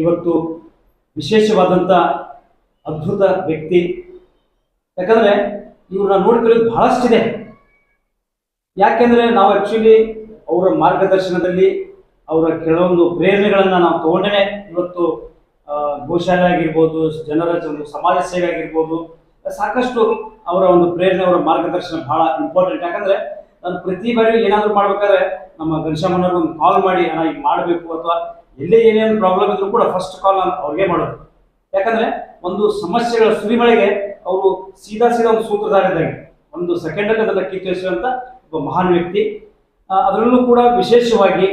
ಇವತ್ತು ವಿಶೇಷವಾದಂಥ ಅದ್ಭುತ ವ್ಯಕ್ತಿ. ಯಾಕಂದರೆ ಇವ್ರನ್ನ ನೋಡ್ಕೊಳ್ಳೋದು ಬಹಳಷ್ಟಿದೆ. ಯಾಕೆಂದ್ರೆ ನಾವು ಆ್ಯಕ್ಚುಲಿ ಅವರ ಮಾರ್ಗದರ್ಶನದಲ್ಲಿ ಅವರ ಕೆಲವೊಂದು ಪ್ರೇರಣೆಗಳನ್ನು ನಾವು ತಗೊಂಡೇ ಇವತ್ತು ಗೋಶಾಲೆ ಆಗಿರ್ಬೋದು, ಜನರ ಒಂದು ಸಮಾಜ ಸೇವೆ ಆಗಿರ್ಬೋದು, ಸಾಕಷ್ಟು ಅವರ ಒಂದು ಪ್ರೇರಣೆ, ಅವರ ಮಾರ್ಗದರ್ಶನ ಬಹಳ ಇಂಪಾರ್ಟೆಂಟ್ ಯಾಕಂದರೆ ನಾನು ಪ್ರತಿ ಬಾರಿ ಏನಾದರೂ ಮಾಡ್ಬೇಕಾದ್ರೆ ನಮ್ಮ ಘನಶ್ಯಾಮನವ್ರಿಗೆ ಒಂದು ಕಾಲ್ ಮಾಡಿ, ಅಣ್ಣ ಈಗ ಮಾಡಬೇಕು ಅಥವಾ ಎಲ್ಲೇ ಏನೇನು ಪ್ರಾಬ್ಲಮ್ ಇದ್ರು ಕೂಡ ಫಸ್ಟ್ ಕಾಲ್ ನಾನು ಅವ್ರಿಗೆ ಮಾಡೋದು. ಯಾಕಂದ್ರೆ ಒಂದು ಸಮಸ್ಯೆಗಳ ಸುರಿಮಳೆಗೆ ಅವರು ಸೀದಾ ಸೀದಾ ಒಂದು ಸೂತ್ರಧಾರ ಇದ್ದಂಗೆ ಒಂದು ಸೆಕೆಂಡಲ್ಲಿ ಅದನ್ನು ಕಿತ್ತರಿಸುವಂತ ಒಬ್ಬ ಮಹಾನ್ ವ್ಯಕ್ತಿ. ಅದರಲ್ಲೂ ಕೂಡ ವಿಶೇಷವಾಗಿ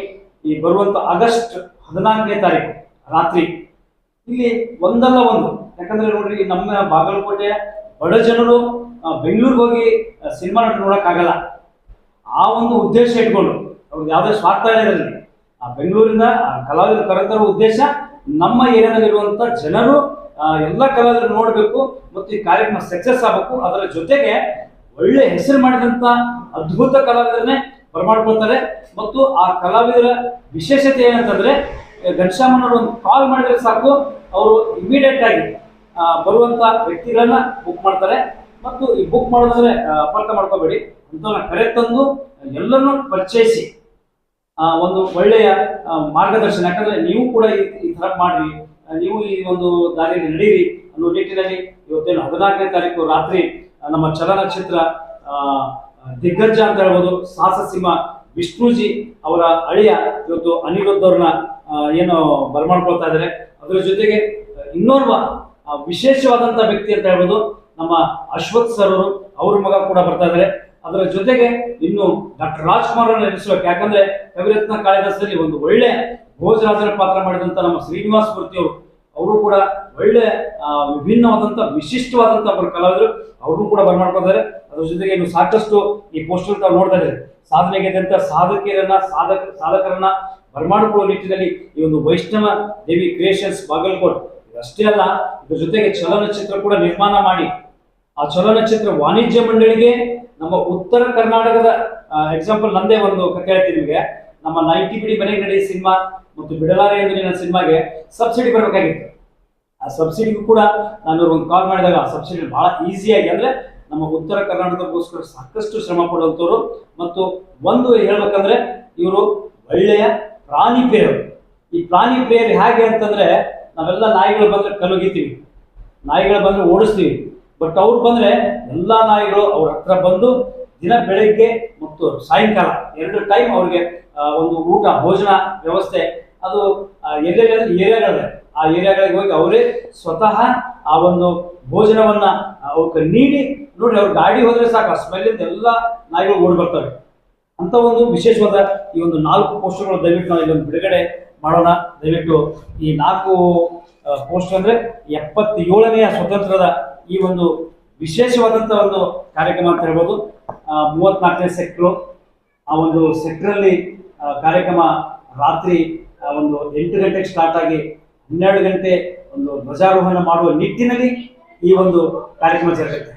ಈ ಬರುವಂತ ಆಗಸ್ಟ್ ಹದಿನಾಲ್ಕನೇ ತಾರೀಕು, ರಾತ್ರಿ. ಇಲ್ಲಿ ಒಂದಲ್ಲ ಒಂದು. ಯಾಕಂದ್ರೆ ನೋಡ್ರಿ ನಮ್ಮ ಬಾಗಲಕೋಟೆಯ ಬಡ ಜನರು ಬೆಂಗಳೂರಿಗೆ ಹೋಗಿ ಸಿನಿಮಾ ನೋಡಕ್ಕಾಗಲ್ಲ. ಆ ಒಂದು ಉದ್ದೇಶ ಇಟ್ಕೊಂಡು, ಅವ್ರಿಗೆ ಯಾವುದೇ ಸ್ವಾರ್ಥ ಆ ಬೆಂಗಳೂರಿನ, ಆ ಕಲಾವಿದರು ಕರೆತರೋ ಉದ್ದೇಶ ನಮ್ಮ ಏರಿಯಾದಲ್ಲಿರುವಂತ ಜನರು ಎಲ್ಲ ಕಲಾವಿದರು ನೋಡಬೇಕು ಮತ್ತು ಈ ಕಾರ್ಯಕ್ರಮ ಸಕ್ಸಸ್ ಆಗಬೇಕು. ಅದರ ಜೊತೆಗೆ ಒಳ್ಳೆ ಹೆಸರು ಮಾಡಿದಂತ ಅದ್ಭುತ ಕಲಾವಿದರನ್ನೇ ಬರಮಾಡ್ಕೊಳ್ತಾರೆ. ಮತ್ತು ಆ ಕಲಾವಿದರ ವಿಶೇಷತೆ ಏನಂತಂದ್ರೆ ಘನಶ್ಯಾಮನವರು ಒಂದು ಕಾಲ್ ಮಾಡಿದ್ರೆ ಸಾಕು, ಅವರು ಇಮಿಡಿಯೇಟ್ ಆಗಿ ಬರುವಂತ ವ್ಯಕ್ತಿಗಳನ್ನ ಬುಕ್ ಮಾಡ್ತಾರೆ. ಮತ್ತು ಈ ಬುಕ್ ಮಾಡೋದಂದ್ರೆ ಅಪರ್ಥ ಮಾಡ್ಕೋಬೇಡಿ. ಅಂತವನ್ನ ಕರೆ ತಂದು ಎಲ್ಲರನ್ನೂ ಪರಿಚಯಿಸಿ. ಒಂದು ಒಳ್ಳೆಯ ಮಾರ್ಗದರ್ಶನ. ಯಾಕಂದ್ರೆ ನೀವು ಕೂಡ ಈ- ತರ ಮಾಡ್ರಿ. ನೀವು ಈ ಒಂದು ದಾರಿಯಲ್ಲಿ ನಡೀರಿ ಅನ್ನೋ ನಿಟ್ಟಿನಲ್ಲಿ ಇವತ್ತೇನು ಹದಿನಾಲ್ಕನೇ ತಾರೀಕು ರಾತ್ರಿ ನಮ್ಮ ಚಲನಚಿತ್ರ ದಿಗ್ಗಜ ಅಂತ ಹೇಳ್ಬೋದು, ಸಾಹಸ ಸಿಂಹ ವಿಷ್ಣುಜಿ ಅವರ ಅಳಿಯ ಇವತ್ತು ಅನಿರುದ್ಧ ಅವ್ರನ್ನ ಏನು ಬರಮಾಡ್ಕೊಳ್ತಾ ಇದ್ದಾರೆ. ಅದರ ಜೊತೆಗೆ ಇನ್ನೋರ್ವ ವಿಶೇಷವಾದಂತ ವ್ಯಕ್ತಿ ಅಂತ ಹೇಳ್ಬೋದು, ನಮ್ಮ ಅಶ್ವಥ್ ಸರ್ ಅವರು, ಅವ್ರ ಮಗ ಕೂಡ ಬರ್ತಾ ಇದ್ದಾರೆ. ಅದರ ಜೊತೆಗೆ ಇನ್ನು ಡಾಕ್ಟರ್ ರಾಜ್ಕುಮಾರ್ ನೆನೆಸ್ಬೇಕು ಯಾಕಂದ್ರೆ ಕವಿರತ್ನ ಕಾಳಿದಾಸದಲ್ಲಿ ಒಂದು ಒಳ್ಳೆ ಭೋಜರಾಜನ ಪಾತ್ರ ಮಾಡಿದಂತ ನಮ್ಮ ಶ್ರೀನಿವಾಸ್ ಮೂರ್ತಿಯವರು, ಅವರು ಅವರು ಕೂಡ ಒಳ್ಳೆ ವಿಭಿನ್ನವಾದಂತ, ವಿಶಿಷ್ಟವಾದಂತ ಒಬ್ಬರು ಕಲಾವಿದರು. ಅವ್ರನ್ನೂ ಕೂಡ ಬರ್ಮಾಡ್ಕೊತಾರೆ ಅದ್ರ ಜೊತೆಗೆ ಇನ್ನು ಸಾಕಷ್ಟು ಈ ಪೋಸ್ಟರ್ ತಾವು ನೋಡ್ತಾ ಇದ್ದಾರೆ. ಸಾಧನೆಗೆದಂತ ಸಾಧಕಿಯರನ್ನ, ಸಾಧಕ, ಸಾಧಕರನ್ನ ಬರ್ಮಾಡಿಕೊಳ್ಳುವ ನಿಟ್ಟಿನಲ್ಲಿ ಈ ಒಂದು ವೈಷ್ಣವ ದೇವಿ ಕ್ರಿಯೇಷನ್ಸ್ ಬಾಗಲ್ಕೋಟ್. ಅಷ್ಟೇ ಅಲ್ಲ, ಇದ್ರ ಜೊತೆಗೆ ಚಲನಚಿತ್ರ ಕೂಡ ನಿರ್ಮಾಣ ಮಾಡಿ ಆ ಚಲನಚಿತ್ರ ವಾಣಿಜ್ಯ ಮಂಡಳಿಗೆ ನಮ್ಮ ಉತ್ತರ ಕರ್ನಾಟಕದ ಎಕ್ಸಾಂಪಲ್ ನಂದೇ ಒಂದು ಕಥೆ ಹೇಳ್ತೀನಿ ನಿಮಗೆ. ನಮ್ಮ ನೈಟಿ ಬಿಡಿ ಮನೆ ನಡೆಯ ಸಿನಿಮಾ ಮತ್ತು ಬಿಡಲಾರೆ ಎಂದು ನಿನ್ನ ಸಿನಿಮಾಗೆ ಸಬ್ಸಿಡಿ ಬರಬೇಕಾಗಿತ್ತು. ಆ ಸಬ್ಸಿಡಿಗೂ ಕೂಡ ನಾನು ಒಂದು ಕಾಲ್ ಮಾಡಿದಾಗ ಆ ಸಬ್ಸಿಡಿ ಬಹಳ ಈಸಿಯಾಗಿ ಅಂದ್ರೆ ನಮ್ಮ ಉತ್ತರ ಕರ್ನಾಟಕಕ್ಕೋಸ್ಕರ ಸಾಕಷ್ಟು ಶ್ರಮ ಪಡುವಂಥವ್ರು ಮತ್ತು ಒಂದು ಹೇಳ್ಬೇಕಂದ್ರೆ ಇವರು ಒಳ್ಳೆಯ ಪ್ರಾಣಿ ಪ್ರೇಯರು ಈ ಪ್ರಾಣಿ ಪ್ರೇಯರ್ ಹೇಗೆ ಅಂತಂದ್ರೆ ನಾವೆಲ್ಲ ನಾಯಿಗಳು ಬಂದ್ರೆ ಕಲುಗಿತೀವಿ ನಾಯಿಗಳು ಬಂದ್ರೆ ಓಡಿಸ್ತೀವಿ. ಬಟ್ ಅವ್ರು ಬಂದ್ರೆ ಎಲ್ಲಾ ನಾಯಿಗಳು ಅವ್ರ ಹತ್ರ ಬಂದು ದಿನ ಬೆಳಗ್ಗೆ ಮತ್ತು ಸಾಯಂಕಾಲ ಎರಡು ಟೈಮ್ ಅವ್ರಿಗೆ ಒಂದು ಊಟ, ಭೋಜನ ವ್ಯವಸ್ಥೆ. ಅದು ಅಂದ್ರೆ ಏರಿಯಾಗಳಿದೆ ಆ ಏರಿಯಾಗಳಿಗೆ ಹೋಗಿ ಅವರೇ ಸ್ವತಃ ಆ ಒಂದು ಭೋಜನವನ್ನ ಅವ್ರಿಗೆ ನೀಡಿ, ನೋಡಿ ಅವ್ರ ಗಾಡಿ ಹೋದ್ರೆ ಸಾಕು, ಆ ಸ್ಮೆಲ್ಲಿಂದ ಎಲ್ಲ ನಾಯಿಗಳು ಓಡಿ ಬರ್ತವೆ. ಅಂತ ಒಂದು ವಿಶೇಷವಾದ ಈ ಒಂದು ನಾಲ್ಕು ಪೋಸ್ಟರ್ಗಳು ದಯವಿಟ್ಟು ನಾವು ಇಲ್ಲೊಂದು ಬಿಡುಗಡೆ ಮಾಡೋಣ. ದಯವಿಟ್ಟು ಈ ನಾಲ್ಕು ಪೋಸ್ಟ್ ಅಂದ್ರೆ ಎಪ್ಪತ್ತೇಳನೆಯ ಸ್ವತಂತ್ರದ ಈ ಒಂದು ವಿಶೇಷವಾದಂತ ಒಂದು ಕಾರ್ಯಕ್ರಮ ಅಂತ ಹೇಳ್ಬೋದು. ಮೂವತ್ನಾಲ್ಕನೇ ಸೆಕ್ಟರ್ ಆ ಒಂದು ಸೆಕ್ಟ್ರಲ್ಲಿ ಕಾರ್ಯಕ್ರಮ ರಾತ್ರಿ ಒಂದು ಎಂಟು ಗಂಟೆಗೆ ಸ್ಟಾರ್ಟ್ ಆಗಿ ಹನ್ನೆರಡು ಗಂಟೆ ಒಂದು ಧ್ವಜಾರೋಹಣ ಮಾಡುವ ನಿಟ್ಟಿನಲ್ಲಿ ಈ ಒಂದು ಕಾರ್ಯಕ್ರಮ ಜರುಗುತ್ತೆ.